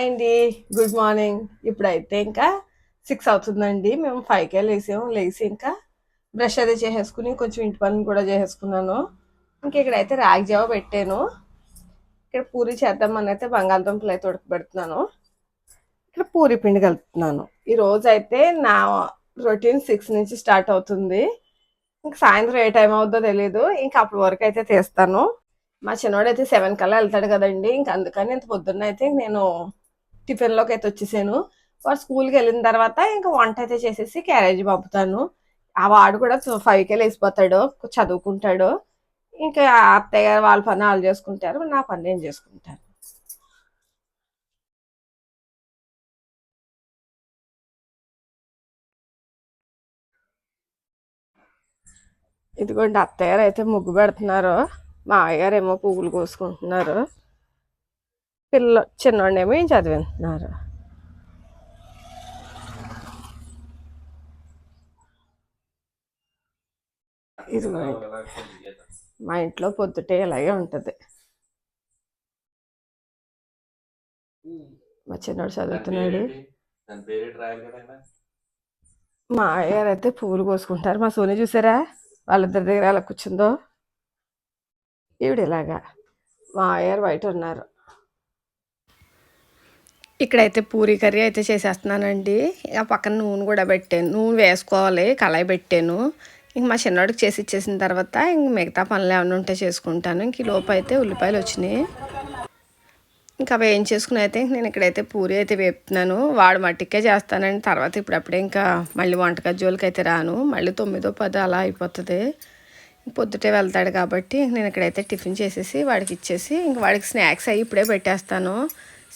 Hi అండి good morning ఇప్పుడైతే ఇంకా సిక్స్ అవుతుందండి. మేము ఫైవ్కే లేసాము. లేచి ఇంకా బ్రష్ అది చేసేసుకుని కొంచెం ఇంటి పనులు కూడా చేసేసుకున్నాను. ఇంకా ఇక్కడైతే రాగి జావ పెట్టాను. ఇక్కడ పూరి చేద్దామని అయితే బంగాళదుంపలు అయితే ఉడకబెడుతున్నాను. ఇక్కడ పూరి పిండి కలుపుతున్నాను. ఈరోజు అయితే నా రొటీన్ సిక్స్ నుంచి స్టార్ట్ అవుతుంది. ఇంక సాయంత్రం ఏ టైం అవుతుందో తెలియదు ఇంకా అప్పటి వరకు అయితే తీస్తాను. మా చిన్నవాడు అయితే సెవెన్ కల్లా వెళ్తాడు కదండి. ఇంకా అందుకని ఇంత పొద్దున్న అయితే నేను టిఫిన్లోకి అయితే వచ్చేసాను. వాడు స్కూల్కి వెళ్ళిన తర్వాత ఇంకా వంట అయితే చేసేసి క్యారేజ్ పంపుతాను. ఆ వాడు కూడా ఫైవ్కే వెళ్ళేసిపోతాడు చదువుకుంటాడు. ఇంకా అత్తయ్య గారు వాళ్ళ పని వాళ్ళు చేసుకుంటారు నా పని నేను చేసుకుంటాను. ఇదిగోండి అత్తయ్య గారు అయితే ముగ్గు పెడుతున్నారు. మా అయ్యగారు ఏమో పువ్వులు కోసుకుంటున్నారు. పిల్ల చిన్నోడేమో ఏం చదివిస్తున్నారు ఇది మా ఇంట్లో పొద్దుటే ఇలాగే ఉంటుంది. మా చిన్నోడు చదువుతున్నాడు. మా అయ్యగారు అయితే పువ్వులు కోసుకుంటారు. మా సోని చూసారా? వాళ్ళిద్దరి దగ్గర ఎలా కూర్చుందో? ఈవిడ ఇలాగా. మా అయ్యారు బయట ఉన్నారు. ఇక్కడైతే పూరి కర్రీ అయితే చేసేస్తున్నానండి. ఆ పక్కన నూనె కూడా పెట్టాను. నూనె వేసుకోవాలి కళాయి పెట్టాను. ఇంక మా చిన్నోడికి చేసి ఇచ్చేసిన తర్వాత ఇంక మిగతా పనులు ఏమైనా ఉంటే చేసుకుంటాను. ఇంక లోపు అయితే ఉల్లిపాయలు వచ్చినాయి. ఇంకా అవి ఏం చేసుకుని అయితే నేను ఇక్కడైతే పూరి అయితే వేపుతున్నాను. వాడు మట్టికే చేస్తానండి. తర్వాత ఇప్పుడప్పుడే ఇంకా మళ్ళీ వంటగజ్జోలకి అయితే రాను. మళ్ళీ తొమ్మిదో పదో అలా అయిపోతుంది. పొద్దుటే వెళ్తాడు కాబట్టి నేను ఇక్కడైతే టిఫిన్ చేసేసి వాడికి ఇచ్చేసి ఇంక వాడికి స్నాక్స్ అవి ఇప్పుడే పెట్టేస్తాను.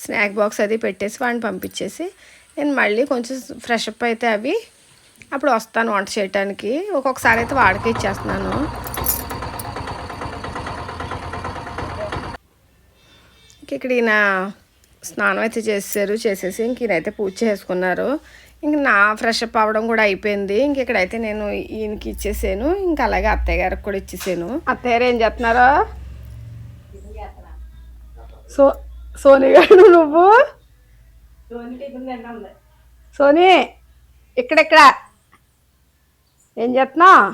స్నాక్ బాక్స్ అది పెట్టేసి వాడిని పంపించేసి నేను మళ్ళీ కొంచెం ఫ్రెష్ అప్ అయితే అవి అప్పుడు వస్తాను వంట చేయడానికి ఒక్కొక్కసారి అయితే వాడికి ఇచ్చేస్తున్నాను. ఇక్కడ ఈయన స్నానం అయితే చేసేసారు చేసేసి ఇంక ఈయనైతే పూజ చేసుకున్నారు. ఇంక నా ఫ్రెష్ అప్ అవ్వడం కూడా అయిపోయింది. ఇంక ఇక్కడైతే నేను ఈయనకి ఇచ్చేసాను. ఇంకా అలాగే అత్తయ్య గారికి కూడా ఇచ్చేసాను. అత్తయ్య గారు ఏం చేస్తున్నారు? సో సోని గారు నువ్వు? సోని ఇక్కడెక్కడ? ఏం చేస్తున్నావు?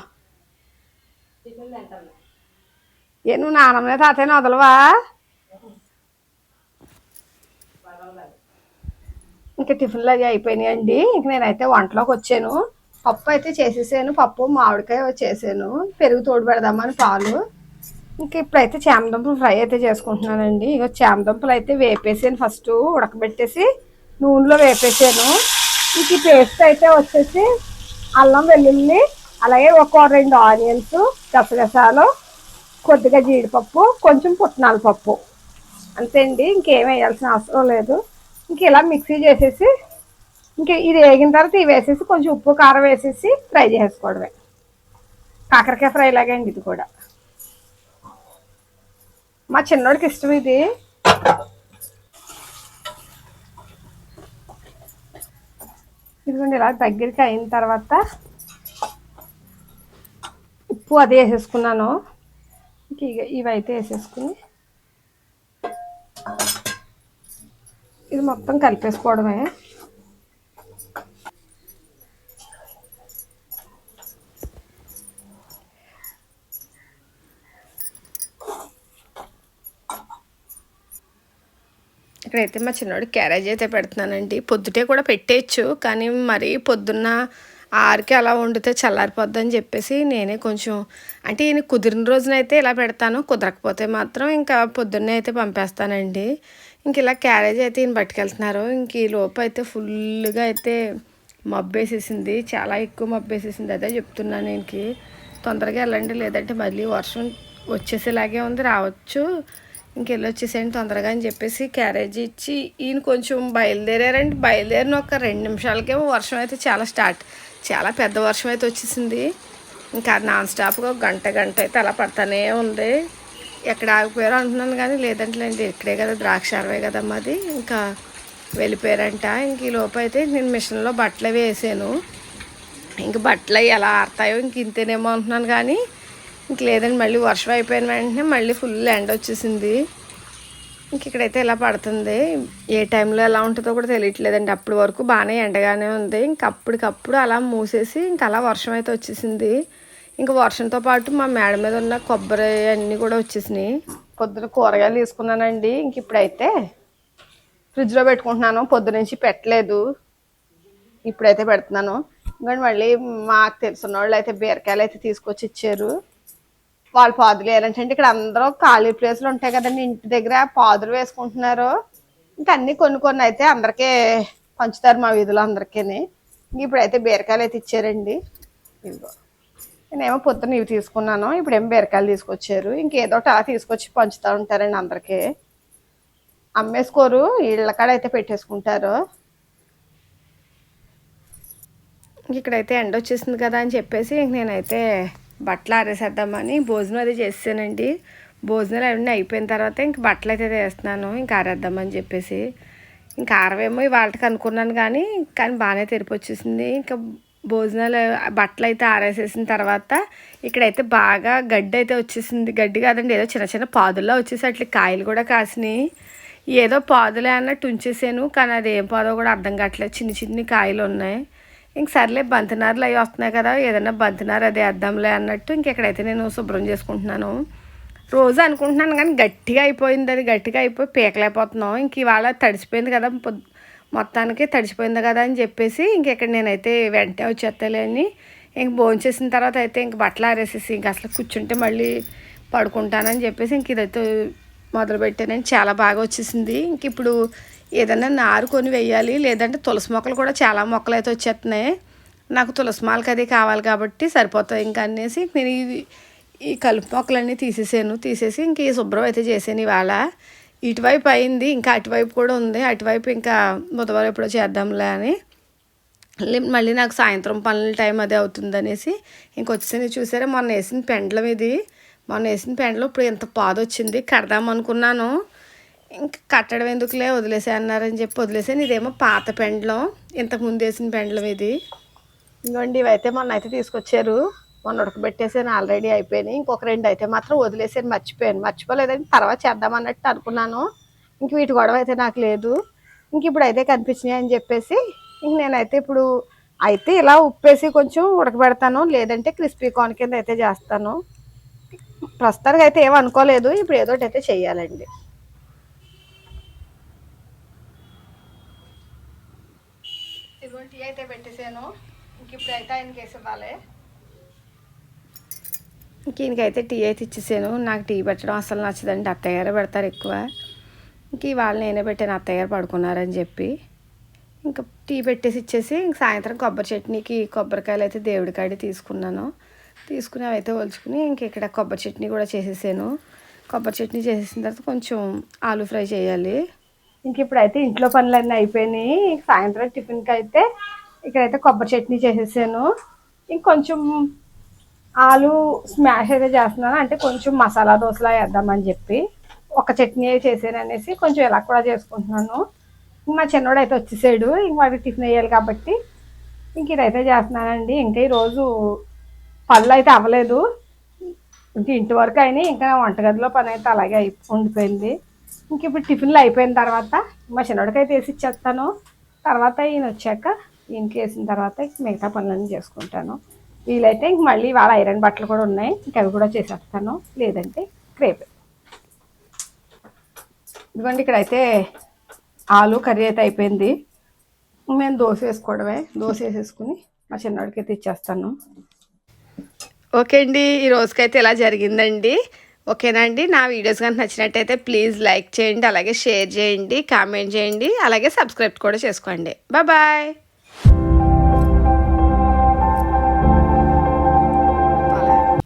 ఏ నువ్వు నాన్నమ్మ తాతయ్యని వదలవా? ఇంకా టిఫిన్లు అవి అయిపోయినాయండి. ఇంక నేనైతే వంటలోకి వచ్చాను. పప్పు అయితే చేసేసాను. పప్పు మామిడికాయ చేసాను పెరుగు తోడు పెడదామని పాలు. ఇంక ఇప్పుడైతే చామదుంపలు ఫ్రై అయితే చేసుకుంటున్నానండి. ఇక చామదుంపలు అయితే వేపేసాను ఫస్ట్ ఉడకబెట్టేసి నూనెలో వేపేసాను. ఇంక ఈ పేస్ట్ అయితే వచ్చేసి అల్లం వెల్లుల్లి అలాగే ఒక రెండు ఆనియన్స్ గసగసాలు కొద్దిగా జీడిపప్పు కొంచెం పుట్నాల పప్పు. అంతే అండి. ఇంకేం వేయాల్సిన అవసరం లేదు. ఇంక ఇలా మిక్సీ చేసేసి ఇంక ఇది వేగిన తర్వాత ఇవి వేసేసి కొంచెం ఉప్పు కారం వేసేసి ఫ్రై చేసుకోవడమే. కాకరకాయ ఫ్రై లాగే అండి ఇది కూడా. మా చిన్నోడికి ఇష్టం ఇది. ఇదిగోండి ఇలా దగ్గరికి అయిన తర్వాత ఉప్పు అది వేసేసుకున్నాను. ఇవైతే వేసేసుకుని ఇది మొత్తం కలిపేసుకోవడమే. ఇక్కడైతే మా చిన్నోడు క్యారేజ్ అయితే పెడుతున్నానండి. పొద్దుటే కూడా పెట్టేయచ్చు కానీ మరి పొద్దున్న ఆరుకి అలా వండితే చల్లారిపోద్దని చెప్పేసి నేనే కొంచెం అంటే ఈయన కుదిరిన రోజునైతే ఇలా పెడతాను కుదరకపోతే మాత్రం ఇంకా పొద్దున్నే అయితే పంపేస్తానండి. ఇంక ఇలా క్యారేజ్ అయితే ఈయన పట్టుకెళ్తున్నారు. ఇంక ఈ లోపు అయితే ఫుల్గా అయితే మబ్బేసేసింది చాలా ఎక్కువ మబ్బేసేసింది అదే చెప్తున్నాను ఈయనకి తొందరగా వెళ్ళండి లేదంటే మళ్ళీ వర్షం వచ్చేసేలాగే ఉంది రావచ్చు. ఇంకెళ్ళి వచ్చేసేయండి తొందరగా అని చెప్పేసి క్యారేజ్ ఇచ్చి ఈయన కొంచెం బయలుదేరారండి. బయలుదేరిన ఒక రెండు నిమిషాలకేమో వర్షం అయితే చాలా స్టార్ట్. చాలా పెద్ద వర్షం అయితే వచ్చేసింది. ఇంకా నాన్ స్టాప్గా ఒక గంట గంట అయితే అలా పడతానే ఉంది. ఎక్కడ ఆగిపోయారో అంటున్నాను కానీ లేదంటలేండి. ఇక్కడే కదా ద్రాక్షారవే కదా మాది. ఇంకా వెళ్ళిపోయారంట. ఇంక ఈ లోపు అయితే నేను మిషన్లో బట్టలు అవి వేసాను. ఇంక బట్టలు ఎలా ఆడతాయో ఇంక ఇంతేనేమో అంటున్నాను కానీ ఇంక లేదండి మళ్ళీ వర్షం అయిపోయిన వెంటనే మళ్ళీ ఫుల్ ఎండ వచ్చేసింది. ఇంక ఇక్కడైతే ఇలా పడుతుంది ఏ టైంలో ఎలా ఉంటుందో కూడా తెలియట్లేదండి. అప్పటి వరకు బాగానే ఎండగానే ఉంది. ఇంక అప్పటికప్పుడు అలా మూసేసి ఇంక అలా వర్షం అయితే వచ్చేసింది. ఇంకా వర్షంతో పాటు మా మేడ మీద ఉన్న కొబ్బరి అన్నీ కూడా వచ్చేసినాయి. పొద్దున కూరగాయలు తీసుకున్నానండి. ఇంక ఇప్పుడైతే ఫ్రిడ్జ్లో పెట్టుకుంటున్నాను. పొద్దు నుంచి పెట్టలేదు. ఇప్పుడైతే పెడుతున్నాను. కానీ మళ్ళీ మాకు తెలిసిన వాళ్ళు అయితే బీరకాయలు అయితే తీసుకొచ్చి ఇచ్చారు. వాళ్ళు పాదులు వేయాలంటే ఇక్కడ అందరూ ఖాళీ ప్లేసులు ఉంటాయి కదండి. ఇంటి దగ్గర పాదులు వేసుకుంటున్నారు. ఇంకా అన్ని కొన్ని కొన్ని అయితే అందరికీ పంచుతారు మా వీధిలో అందరికీ ఇప్పుడైతే బీరకాయలు అయితే ఇచ్చారండి. ఇదిగో. నేనేమో పొద్దున్న ఇవి తీసుకున్నాను. ఇప్పుడు ఏమో బీరకాయలు తీసుకొచ్చారు. ఇంకేదో ఒకటి అలా తీసుకొచ్చి పంచుతూ ఉంటారండి అందరికీ. అమ్మేసుకోరు. ఇళ్ళ కాడ అయితే పెట్టేసుకుంటారు. ఇక్కడైతే ఎండ వచ్చేసింది కదా అని చెప్పేసి ఇంక నేనైతే బట్టలు ఆరేసేద్దామని భోజనం అది చేసానండి భోజనాలు అవన్నీ అయిపోయిన తర్వాత ఇంక బట్టలు అయితే వేస్తున్నాను ఇంక ఆరేద్దామని చెప్పేసి. ఇంకా ఆరవేమో వాళ్ళకి అనుకున్నాను కానీ కానీ బాగానే తెరిపి వచ్చేసింది. ఇంకా భోజనాలు బట్టలు అయితే ఆరేసేసిన తర్వాత ఇక్కడైతే బాగా గడ్డి అయితే వచ్చేసింది. గడ్డి కాదండి ఏదో చిన్న చిన్న పాదుల్లో వచ్చేసి అట్లా కాయలు కూడా కాసినాయి. ఏదో పాదులే అన్నట్టు ఉంచేసాను కానీ అది ఏం పాదో కూడా అర్థం కావట్లేదు. చిన్న చిన్ని కాయలు ఉన్నాయి. ఇంక సర్లే బంతినారులు అవి వస్తున్నాయి కదా ఏదైనా బంతినారు అది వేద్దాంలే అన్నట్టు ఇంకెక్కడైతే నేను శుభ్రం చేసుకుంటున్నాను రోజు అనుకుంటున్నాను కానీ గట్టిగా అయిపోయింది అది గట్టిగా అయిపోయి పీకలేకపోతున్నాం. ఇంక ఇవాళ తడిసిపోయింది కదా మొత్తానికి తడిసిపోయింది కదా అని చెప్పేసి ఇంకెక్కడ నేనైతే వెంటనే వచ్చేస్తాలే అని ఇంక భోంచేసిన తర్వాత అయితే ఇంక బట్టలు ఆరేసేసి ఇంక అసలు కూర్చుంటే మళ్ళీ పడుకుంటానని చెప్పేసి ఇంక ఇదైతే మొదలుపెట్టానండి చాలా బాగా వచ్చేసింది. ఇంక ఇప్పుడు ఏదైనా నారు కొని వేయాలి లేదంటే తులసి మొక్కలు కూడా చాలా మొక్కలు అయితే వచ్చేస్తున్నాయి నాకు తులసి మాలకి అది కావాలి కాబట్టి సరిపోతాయి ఇంకా అనేసి నేను ఇవి ఈ కలుపు మొక్కలన్నీ తీసేసాను. తీసేసి ఇంక ఈ శుభ్రం అయితే చేసాను ఇవాళ. ఇటువైపు అయింది ఇంకా అటువైపు కూడా ఉంది. అటువైపు ఇంకా బుధవారం ఎప్పుడో చేద్దాంలే అని. మళ్ళీ నాకు సాయంత్రం పనుల టైం అదే అవుతుంది అనేసి ఇంకొచ్చేసి చూసారా మొన్న వేసిన పెండలం ఇది. మొన్న వేసిన ప్యాంట్లో ఇప్పుడు ఎంత పాద వచ్చింది కడదాం అనుకున్నాను. ఇంకా కట్టడం ఎందుకులే వదిలేసే అన్నారని చెప్పి వదిలేసాను ఇదేమో పాత పెండ్లం ఇంతకు ముందు వేసిన పెండ్లం ఇది. ఇంకోండి ఇవైతే మొన్న అయితే తీసుకొచ్చారు. మొన్న ఉడకబెట్టేసాను ఆల్రెడీ అయిపోయినాయి. ఇంకొక రెండు అయితే మాత్రం వదిలేసాను మర్చిపోయాను. మర్చిపోలేదని తర్వాత చేద్దాం అన్నట్టు అనుకున్నాను. ఇంక వీటి గొడవ అయితే నాకు లేదు. ఇంక ఇప్పుడు అయితే కనిపించినాయి అని చెప్పేసి ఇంక నేనైతే ఇప్పుడు అయితే ఇలా ఉప్పేసి కొంచెం ఉడకబెడతాను. లేదంటే క్రిస్పీ కార్న్ కింద అయితే చేస్తాను. ప్రస్తుతానికి అయితే ఏం అనుకోలేదు ఇప్పుడు ఏదో చెయ్యాలండి. ఇదిగో టీ అయితే పెట్టేసాను. ఇంక ఇప్పుడు అయితే ఆయనకి వేసి ఇవ్వాలి. ఇంక ఈయనకైతే టీ అయితే ఇచ్చేసాను. నాకు టీ పెట్టడం అసలు నచ్చదండి. అత్తయ్య గారే పెడతారు ఎక్కువ. ఇంక ఇవాళ నేనే పెట్టాను. అత్తయ్య గారు పడుకున్నారని చెప్పి. ఇంకా టీ పెట్టేసి ఇచ్చేసి ఇంక సాయంత్రం కొబ్బరి చట్నీకి కొబ్బరికాయలు అయితే దేవుడి కాడి తీసుకున్నాను. తీసుకుని అవి అయితే ఒలుచుకుని ఇంక ఇక్కడ కొబ్బరి చట్నీ కూడా చేసేసాను. కొబ్బరి చట్నీ చేసేసిన తర్వాత కొంచెం ఆలు ఫ్రై చేయాలి. ఇంక ఇప్పుడైతే ఇంట్లో పనులన్నీ అయిపోయినాయి. సాయంత్రం టిఫిన్కి అయితే ఇక్కడైతే కొబ్బరి చట్నీ చేసేసాను. ఇంకొంచెం ఆలు స్మాష్ అయితే చేస్తున్నాను. అంటే కొంచెం మసాలా దోశలా వేద్దామని చెప్పి ఒక చట్నీ చేసాను అనేసి కొంచెం ఇలా కూడా చేసుకుంటున్నాను. మా చిన్నోడు అయితే వచ్చేసాడు. ఇంక వాడికి టిఫిన్ వేయాలి కాబట్టి ఇంక ఇదైతే చేస్తున్నానండి. ఇంకా ఈరోజు పళ్ళు అయితే అవ్వలేదు. ఇంక ఇంటి వరకు అయినాయి ఇంకా వంటగదిలో పని అయితే అలాగే అయి ఉండిపోయింది. ఇంక ఇప్పుడు టిఫిన్లు అయిపోయిన తర్వాత మా చిన్నోడికి అయితే వేసి ఇచ్చేస్తాను. తర్వాత ఈయన వచ్చాక ఈయనకి వేసిన తర్వాత మిగతా పనులన్నీ చేసుకుంటాను. వీలైతే ఇంక మళ్ళీ వాళ్ళ ఐరన్ బట్టలు కూడా ఉన్నాయి ఇంక అవి కూడా చేసేస్తాను. లేదంటే క్రేప్ ఇదిగోండి ఇక్కడైతే ఆలు కర్రీ అయితే అయిపోయింది. మేము దోశ వేసుకోవడమే. దోశ వేసేసుకుని మా చిన్నవాడికి అయితే ఇచ్చేస్తాను. ఓకే అండి ఈ రోజుకైతే ఇలా జరిగిందండి. ఓకేనా అండి? నా వీడియోస్ కనుక నచ్చినట్టయితే ప్లీజ్ లైక్ చేయండి అలాగే షేర్ చేయండి కామెంట్ చేయండి అలాగే సబ్స్క్రైబ్ కూడా చేసుకోండి. బాయ్